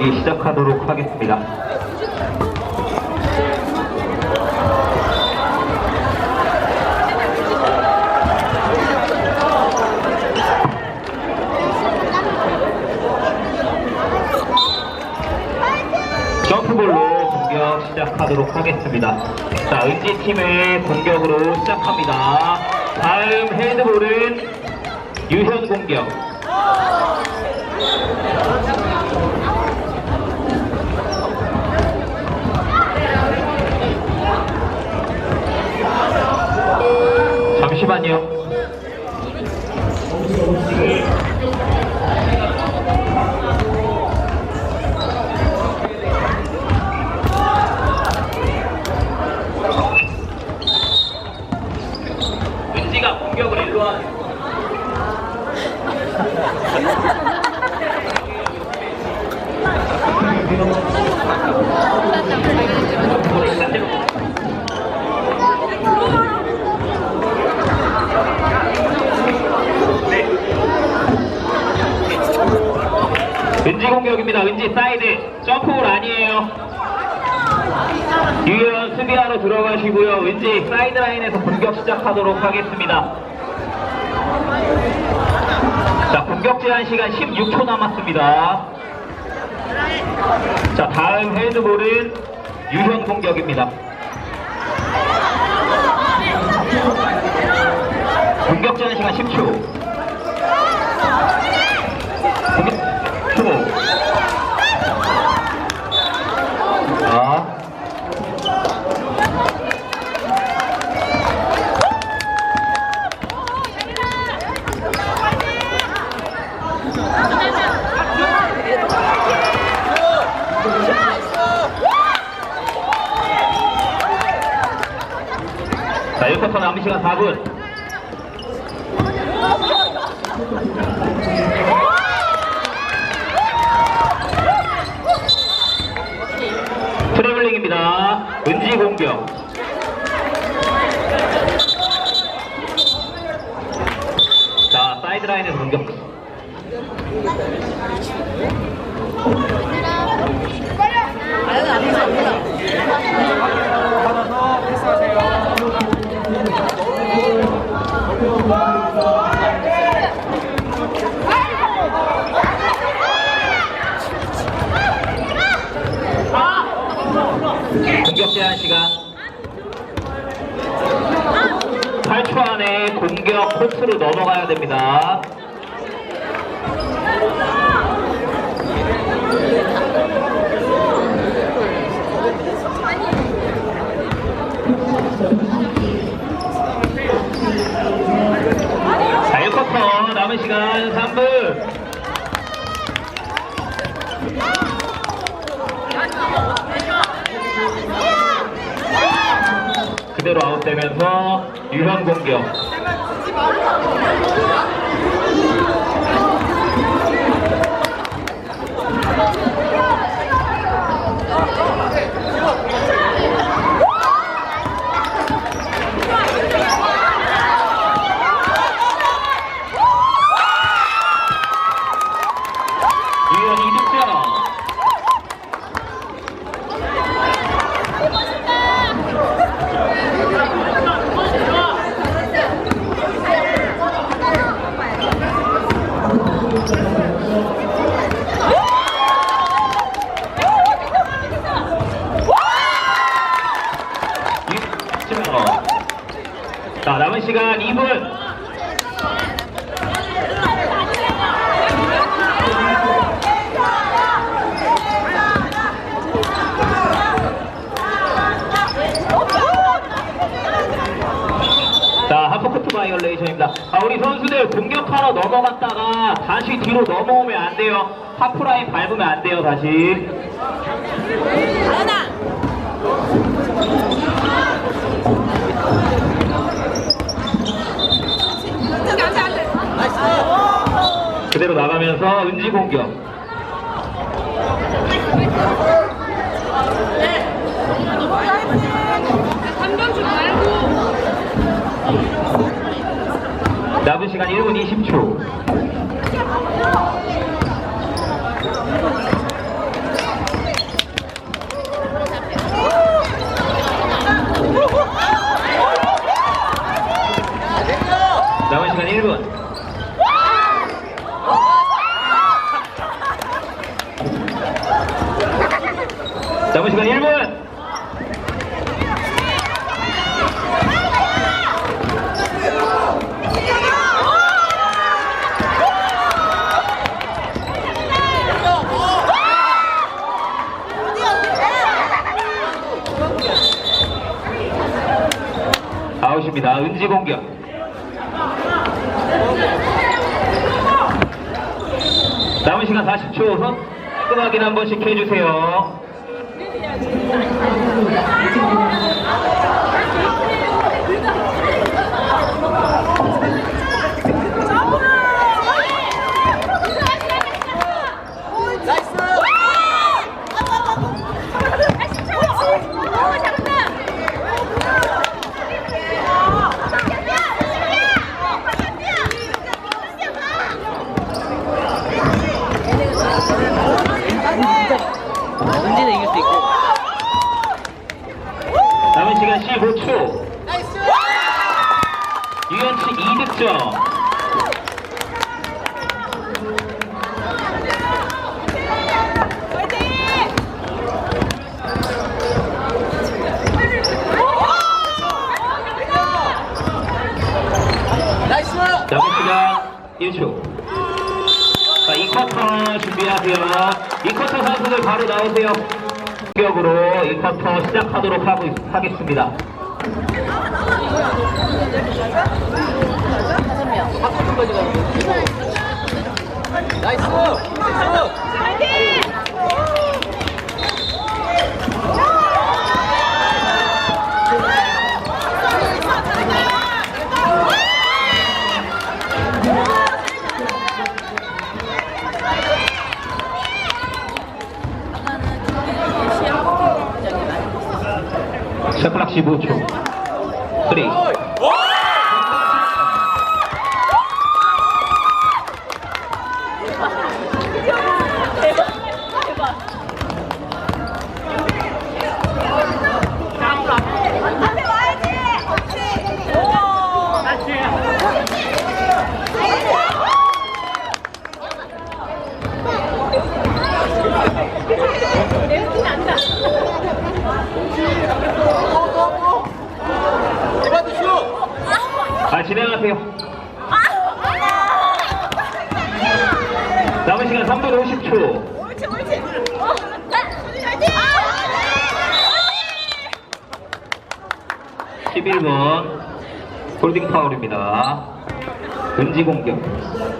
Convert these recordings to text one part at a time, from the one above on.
시작하도록 하겠습니다. 점프볼로 공격 시작하도록 하겠습니다. 자, 은지 팀의 공격으로 시작합니다. 다음 헤드볼은 유현 공격. 잠시만요. 은지 공격입니다. 은지 사이드 점프볼 아니에요. 유현 수비하러 들어가시고요. 은지 사이드 라인에서 공격 시작하도록 하겠습니다. 자 공격 제한 시간 16초 남았습니다. 자 다음 헤드볼은 유현 공격입니다. 공격 제한 시간 10초. 10m 남은 시간 4분. 1쿼터 남은 시간 3분. 그대로 아웃되면서 유현 공격. 유현 2득점. 득점. 자, 남은 시간 2분. 자, 하프코트 바이올레이션입니다. 아, 우리 선수들 공격하러 넘어갔다가 다시 뒤로 넘어오면 안 돼요. 하프라인 밟으면 안 돼요, 다시. 그대로 나가면서 은지 공격. 삼점슛 말고 남은 시간 1분 20초. 남은 시간 1분. 아웃입니다. 은지 공격. 남은 시간 40초. 선 확인 한 번씩 해주세요. 45초. 유현치 2득점. 여기시간 1초. 자, 2쿼터 준비하세요. 2쿼터 선수들 바로 나오세요. 공격으로 2쿼터 시작하도록 하고 있- 하겠습니다. 나이스! 나이스! 샤클락 15초. 3. 앞에 와야지. 그렇지. 오. 리바드 슛! 아, 진행하세요. 남은 시간 3분 50초. 옳지 옳지. 어. 화이팅. 11번 홀딩 파울입니다. 은지 공격.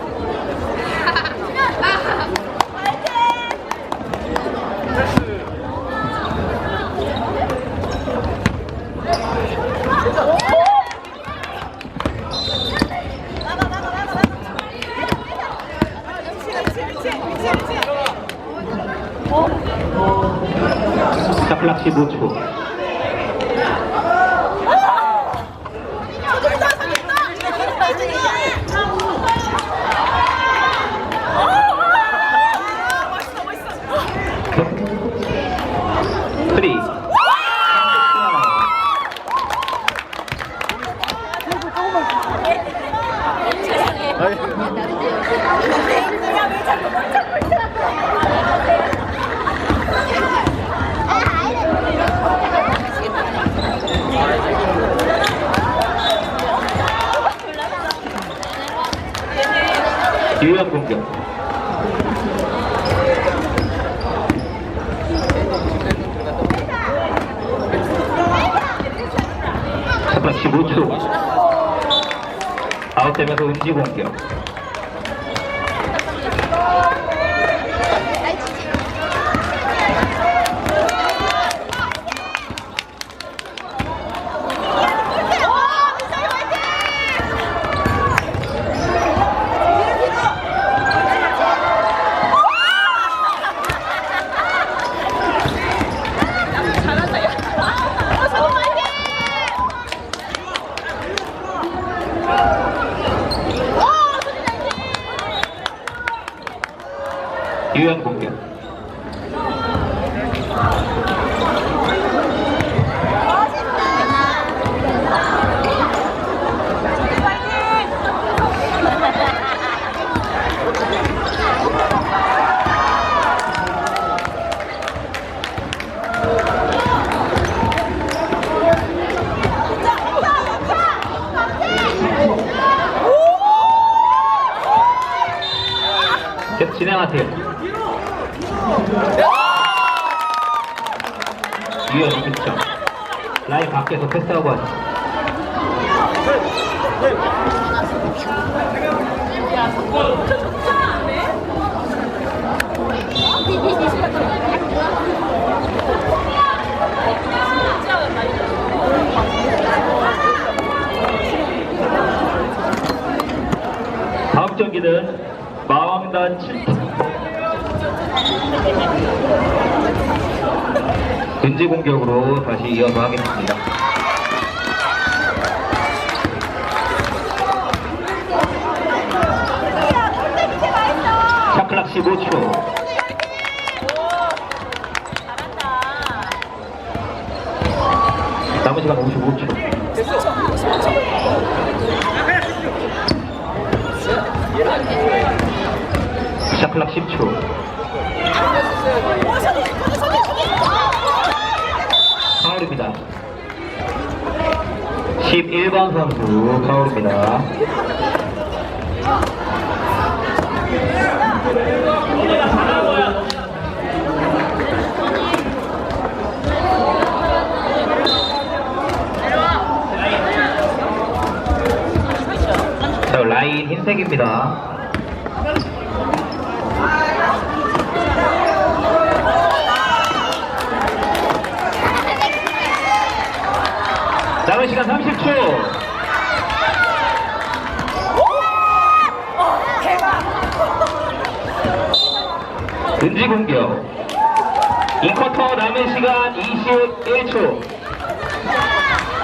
유연 공격. 샤클락 15초. 공격. 진행하세요. 근지 공격으로 다시 이어서 하겠습니다. 샤클락 15초. 남은 시간 55초. 샤클락 10초. 파울입니다. 11번 선수 파울입니다. 자, 라인 흰색입니다. 남은 시간 30초. 은지 공격. 2쿼터 남은 시간 21초.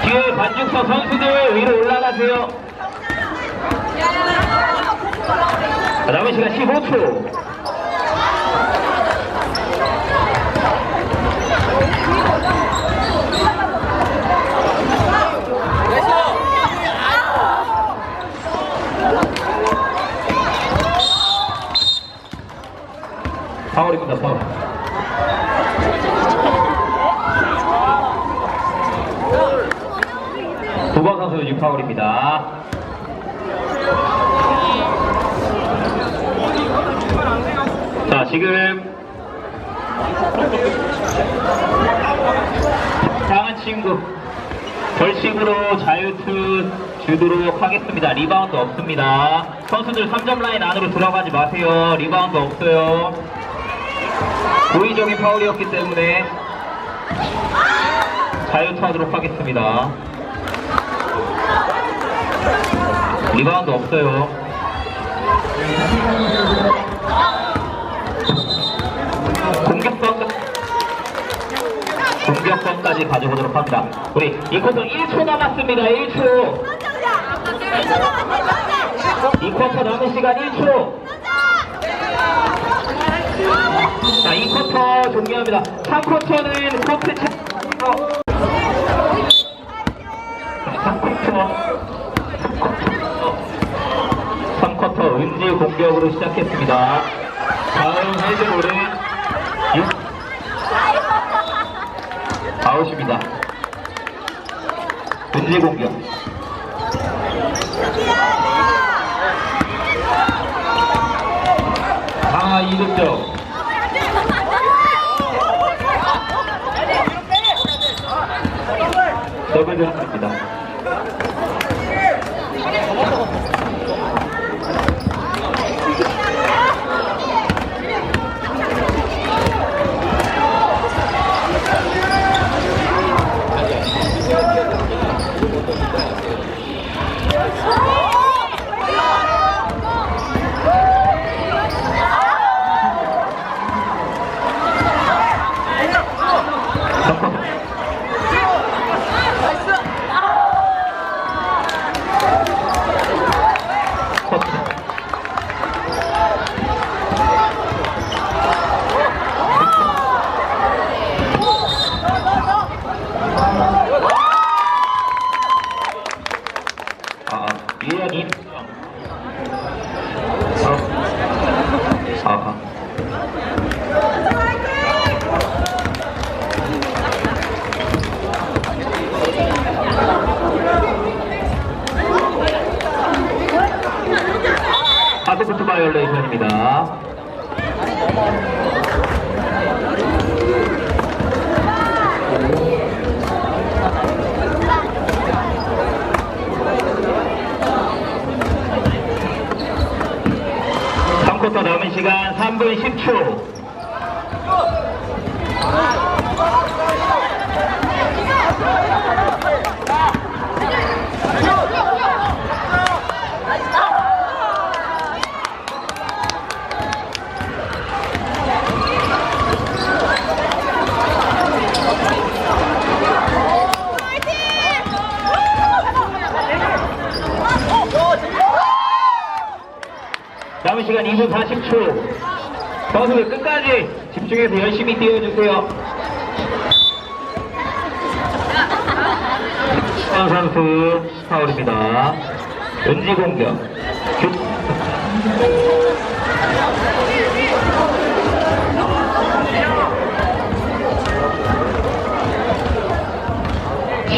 뒤에 관중서 선수들 위로 올라가세요. 자, 남은 시간 15초. 두번 선수 유 파울입니다. 자, 지금 당한 친구 벌칙으로 자유투 주도록 하겠습니다. 리바운드 없습니다. 선수들 3점 라인 안으로 들어가지 마세요. 리바운드 없어요. 고의적인 파울이었기 때문에 자유투하도록 하겠습니다. 리바운드 없어요. 공격권 공격권까지 가져보도록 합니다. 우리 이 쿼터 1초 남았습니다. 1초. 이 쿼터 남은 시간 1초. 자, 이 쿼터 종료합니다. 3쿼터는 코트 차... 어. 3쿼터. 3쿼터 은지 공격으로 시작했습니다. 다음 헤드볼은 6... 아웃입니다. 은지 공격. 아, 2득점. Thank you. 아파트 바이올레이션입니다 앞섰다 남은 시간 3분 10초. 은지 공격. 교-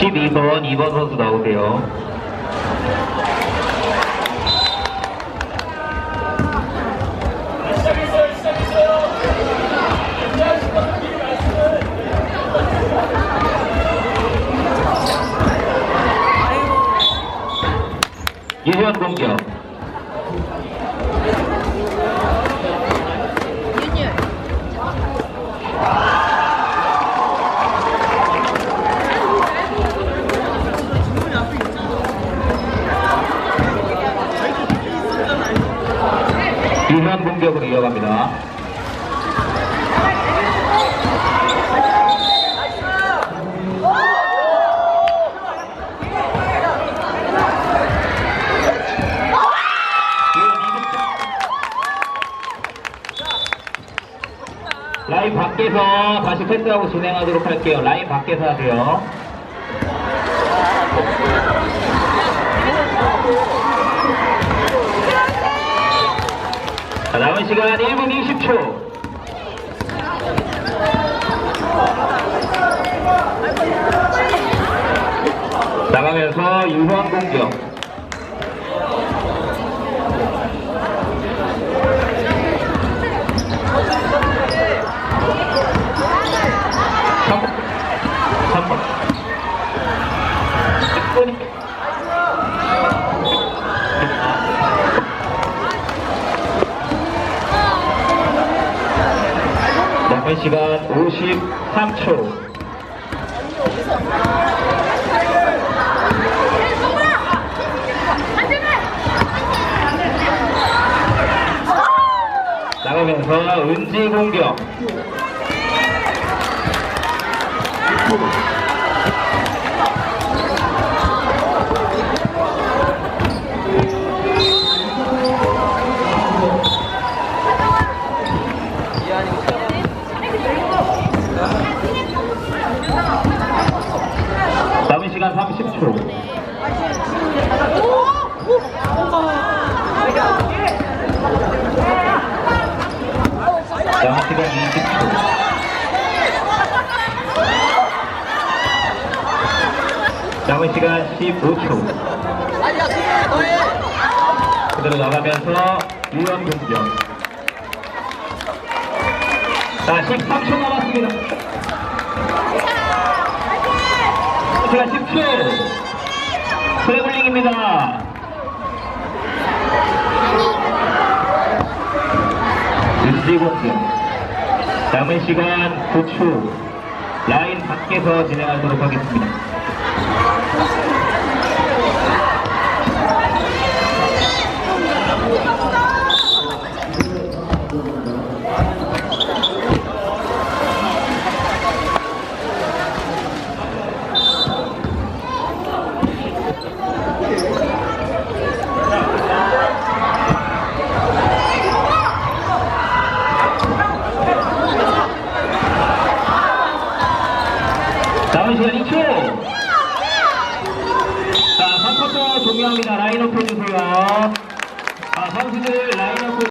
(12번) (2번) 선수 나오세요. 유현 공격. 유현 공격으로 이어갑니다. 밖에서 다시 패스하고 진행하도록 할게요. 라인 밖에서 하세요. 자, 남은 시간 1분 20초. 나가면서 유한 공격. 삼 번. 삼 번. 10분. 남은 시간 53초. 나가면서 은지 공격. 남은 시간 30초. 남은 시간 20초. 남은 시간 15초. 아니야, 수비야, 너해. 그대로 나가면서 유연 공격. 자, 13초 남았습니다. 시간 10초. 트래블링입니다. 윤지 공격. 남은 시간 9초. 라인 밖에서 진행하도록 하겠습니다. 남은 시간 2초. 자, 3쿼터 종료합니다.